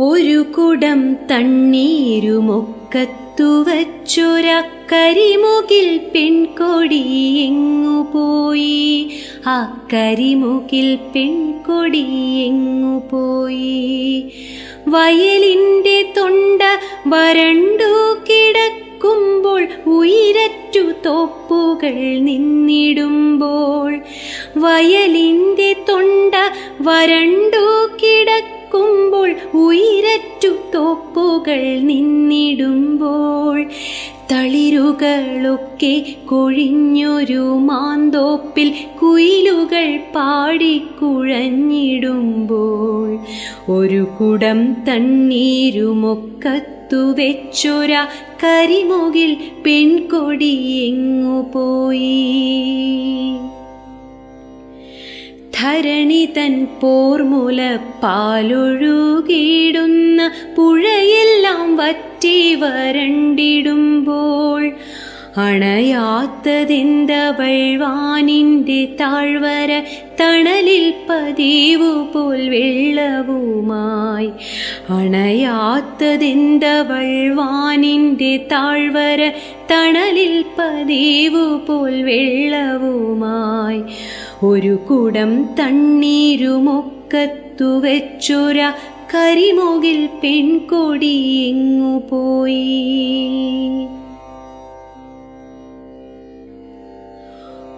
ഒരു കുടം തണ്ണീരുമൊക്കത്തു വച്ചൊരക്കരിമുകിൽ പെൺകൊടി എങ്ങു പോയി? അക്കരിമുകിൽ കരിമുകിൽ പെൺകൊടി എങ്ങു പോയി? വയലിന്റെ തൊണ്ട വരണ്ടു കിടക്കുമ്പോൾ ഉയരറ്റു തോപ്പുകൾ നിന്നിടുമ്പോൾ വയലിന്റെ തൊണ്ട വരണ്ടു നിന്നിടുമ്പോൾ തളിരുകളൊക്കെ കൊഴിഞ്ഞൊരു മാന്തോപ്പിൽ കുയിലുകൾ പാടിക്കുഴഞ്ഞിടുമ്പോൾ ഒരു കുടം തണ്ണീരുമൊക്കത്തു വെച്ചൊര കരിമുകിൽ പെൺകൊടിയെങ്ങു പോയി ധരണി തൻ പോർമുല പാലൊഴുകിടുന്ന പുഴയെല്ലാം വറ്റി വരണ്ടിടുമ്പോൾ അണയാത്തതെന്തവൾ വാനിൻ്റെ താഴ്വര തണലിൽ പതിവു പോൽ വെള്ളവുമായി അണയാത്തതെന്തവൾ വാനിൻ്റെ താഴ്വര തണലിൽ പതിവു പോൽ വെള്ളവുമായി ഒരു കുടം തണ്ണീരുമൊക്കത്തു വെച്ചൊര കരിമുകിൽ പെൺകൊടി എങ്ങു പോയി?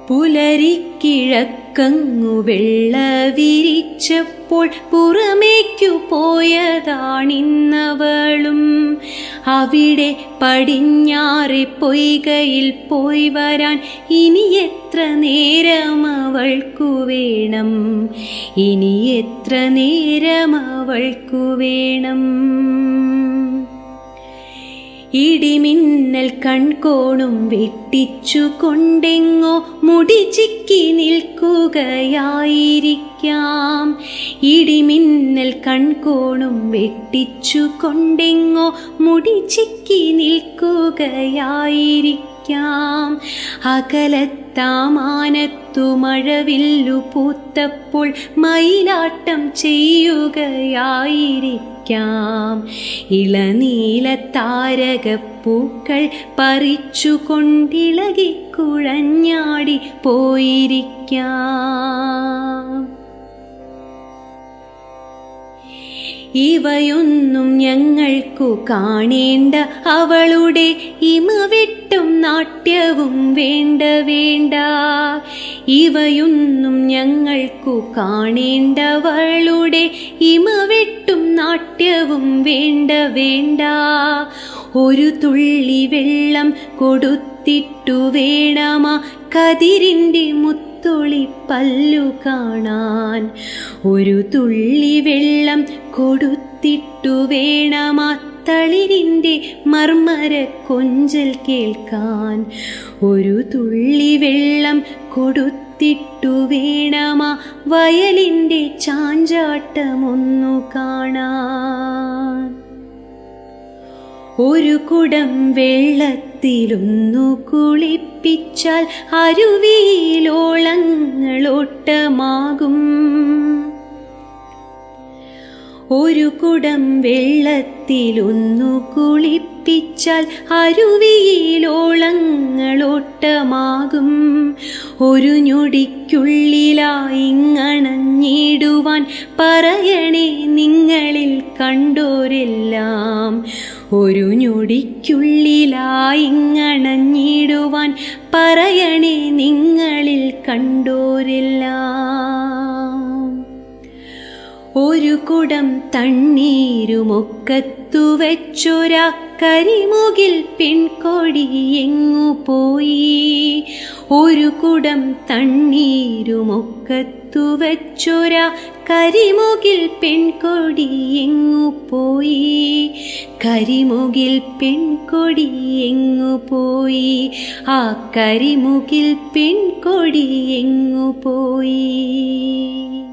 പുലരിക്കിഴക്കങ്ങു വെള്ള വിരിച്ചപ്പോൾ പുറമേക്കു പോയതാണിന്നവളും അവിടെ പടിഞ്ഞാറെ പൊയ്കയിൽ പോയി വരാൻ ഇനി എത്ര നേരം അവൾക്കു വേണം? ഇനി എത്ര നേരം അവൾക്കു വേണം? ഇടിമിന്നൽ കൺകോണും വെട്ടിച്ചു കൊണ്ടെങ്ങോ മുടി ചിക്കി നിൽക്കുകയായിരിക്കാം. ഇടിമിന്നൽ കൺകോണും വെട്ടിച്ചു കൊണ്ടെങ്ങോ മുടി ചിക്കി നിൽക്കുകയായിരിക്കാം. അകലത്താമാനത്തു മഴവില്ലു പൂത്തപ്പോൾ മയിലാട്ടം ചെയ്യുകയായിരിക്കാം. ഇളനീല താരകപ്പൂക്കൾ പറിച്ചു കൊണ്ടിളകിക്കുഴഞ്ഞാടി പോയിരിക്കാം. ഇവയൊന്നും ഞങ്ങൾക്കു കാണേണ്ട. അവളുടെ ഇമവിട്ടും നാട്യവും വേണ്ട വേണ്ട. ഇവയൊന്നും ഞങ്ങൾക്കു കാണേണ്ടവളുടെ ഇമവിട്ടും നാട്യവും വേണ്ട വേണ്ട. ഒരു തുള്ളി വെള്ളം കൊടുത്തിട്ടു വേണമാ. കതിരിന്റെ മുത്തൊളി പല്ലു കാണാൻ. ഒരു തുള്ളി വെള്ളം കൊടുത്തിട്ടു വേണമാ തളിരിന്റെ മർമര കൊഞ്ചൽ കേൾക്കാൻ. ഒരു തുള്ളി വെള്ളം കൊടുത്തിട്ടു വേണമാ വയലിന്റെ ചാഞ്ചാട്ടമൊന്നു കാണാൻ. ഒരു കുടം വെള്ളത്തിലൊന്നു കുളിപ്പിച്ചാൽ അരുവിയിലോളങ്ങളോട്ടമാകും. ഒരു കുടം വെള്ളത്തിലൊന്നു കുളിപ്പിച്ചാൽ അരുവിയിലോളങ്ങളോട്ടമാകും. ഒരു ഞൊടിക്കുള്ളിലായിങ്ങണഞ്ഞിടുവാൻ പറയണേ നിങ്ങളിൽ കണ്ടോരെല്ലാം. ഒരു ഞൊടിക്കുള്ളിലായിങ്ങണഞ്ഞിടുവാൻ പറയണേ നിങ്ങളിൽ കണ്ടോരെല്ലാം. ഒരു കുടം തണ്ണീരുമൊക്കത്തു വെച്ചൊരാ കരിമുകിൽ പെൺകൊടി എങ്ങു പോയി ഒരു കുടം തണ്ണീരുമൊക്കത്തു വെച്ചൊര കരിമുകിൽ പെൺകൊടി എങ്ങു പോയി? കരിമുകിൽ പെൺകൊടി എങ്ങു പോയി? ആ കരിമുകിൽ പെൺകൊടി എങ്ങു പോയി?